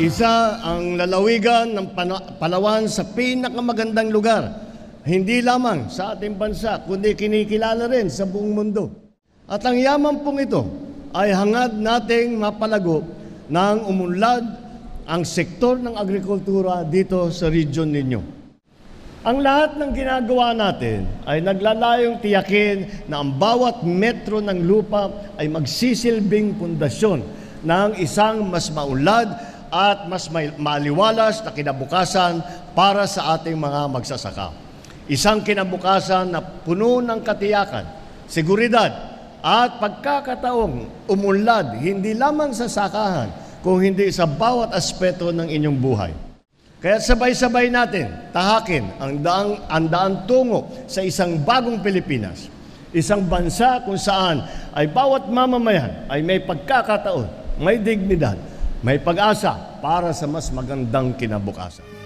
Isa ang lalawigan ng Palawan sa pinakamagandang lugar. Hindi lamang sa ating bansa, kundi kinikilala rin sa buong mundo. At ang yaman pong ito ay hangad nating mapalago ng umunlad ang sektor ng agrikultura dito sa region ninyo. Ang lahat ng ginagawa natin ay naglalayong tiyakin na ang bawat metro ng lupa ay magsisilbing pundasyon ng isang mas maulad at mas maliwalas na kinabukasan para sa ating mga magsasaka. Isang kinabukasan na puno ng katiyakan, seguridad at pagkakataong umunlad hindi lamang sa sakahan, kung hindi sa bawat aspeto ng inyong buhay. Kaya sabay-sabay natin tahakin ang daang, ang daan tungo sa isang bagong Pilipinas. Isang bansa kung saan ay bawat mamamayan ay may pagkakataon, may dignidad, may pag-asa para sa mas magandang kinabukasan.